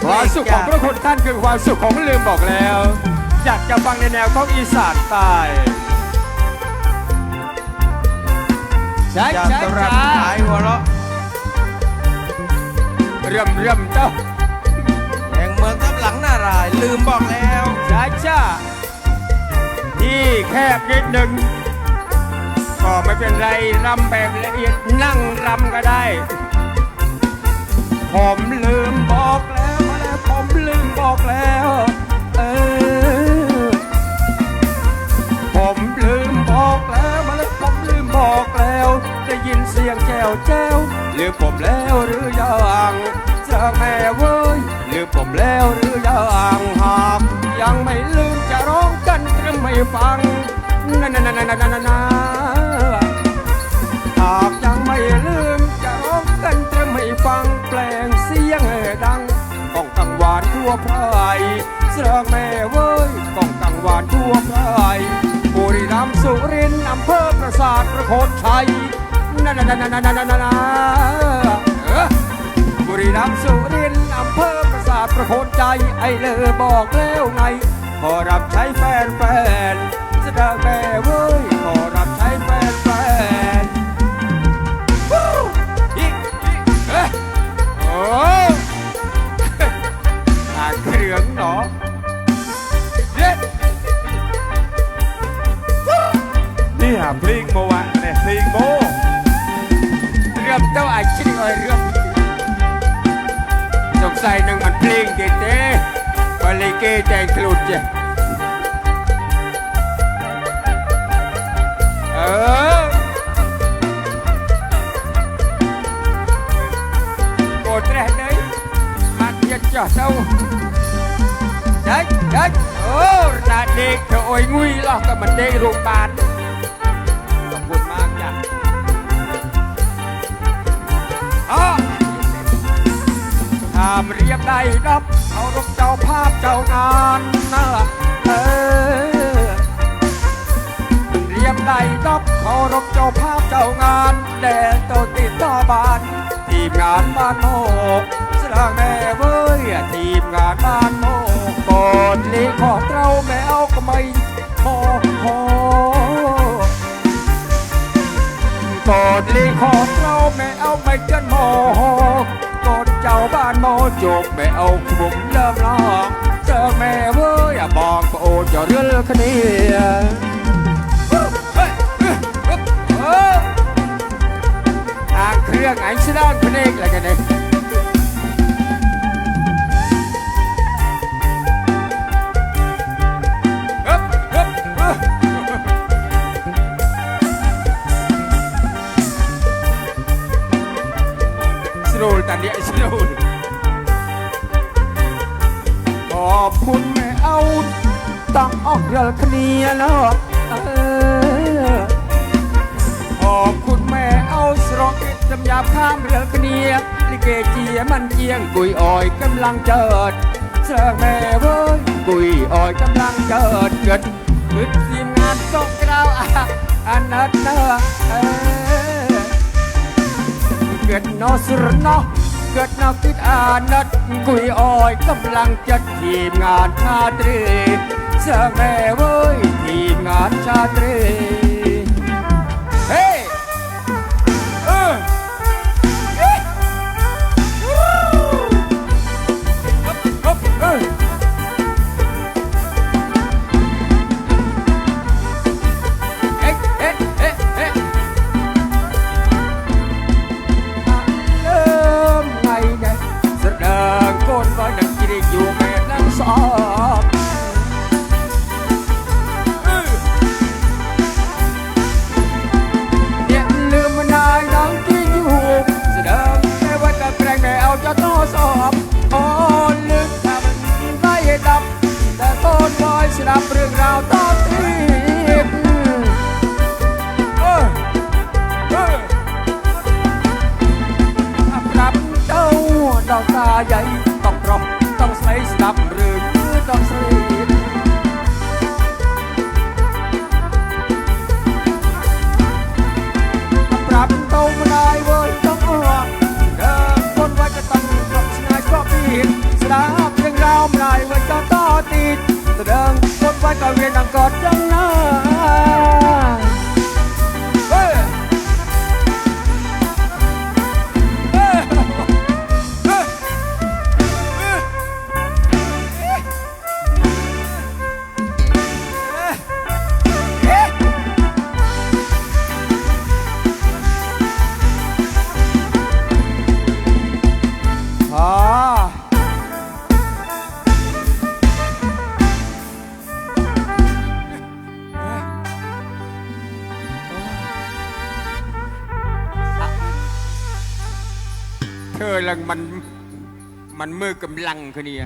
เพความลงสุขของพระคุณท่านคือความสุขของลืมบอกแล้ว อยากจะฟังในแนวของอีสานใต้ใช่อยากใช่จะรับจ้าขายหัวเราะเรื่มเรื่มเจ้าแห่งเมืองทับหลังนารายณ์ลืมบอกแล้วใช่จ้าที่แคบนิดหนึ่งก็ไม่เป็นไรรำแบบละเอียดนั่งรำก็ได้ผมลืม ยินเสียงแจวแจ้วลืมผมแล้วหรือยังจะแม่เว้ยลืมผมแล้วหรือยังหากยังไม่ลืมจะร้องกันตรึมไม่ฟังนานานานานานานหากยังไม่ลืมจะร้องกันจะไม่ฟังแปลงเสียงดังก้องกังวานทั่วไพรเสือแม่เว้ยก้องกังวานทั่วไพรบุรีรัมย์สุรินทร์อำเภอประสาทประโคนชัย นานานานานานาบุรีรัมย์สุรินทร์อำเภอประสาทประโคนใจไอเลอบอกแล้วไง ขอรับใช้แฟนแฟนแสดงแม่เว้ยขอรับ ផ្សាយនឹងមិនភ្លេងទៀតទេបើលេគេតែខ្លួនចេះអឺកូនត្រេះនេះបានទៀតចោះទៅដាច់ដាច់អូរណាដេកទៅអុយងុយលោះក៏មិនដេករួមបាន ทำเรียบได้รับเอารบเจ้าภาพเจ้างานนะเออเรียบได้รับเอารบเจ้าภาพเจ้างานแด่ตัวติดต่อบานทีมงานบ้านโมกสร้างแม่เว้ยทีมงานบ้านโมกกดลีของเราแมวก็ไม่พอพอกดลีของเราแม่เอาไม่เกินหมอก ចៅបានមកជប់មេអូនខ្ញុំលើមឡងចើមេវើយបងប្អូនចរិលគ្នា อคเนียเนาะเออขอบคุณแม่เอาสรองเอ็ดจำยาข้ามเรือเนียลิเกเจียมันเจียงกุยอ้อยกำลังเจิดเสือกแม่เว้ยกุยอ้อยกำลังเจิดเกิดกึดทีมงานตกราอะอันนั้นเนอะ เกิดนอสรนอเกิดนอติดอานัดกุยอ้อยกำลังจะทีมงานชาตรีเสแม่เว้ยทีมงานชาตรี Stop. อลังมันมันมือกำลังคนนี้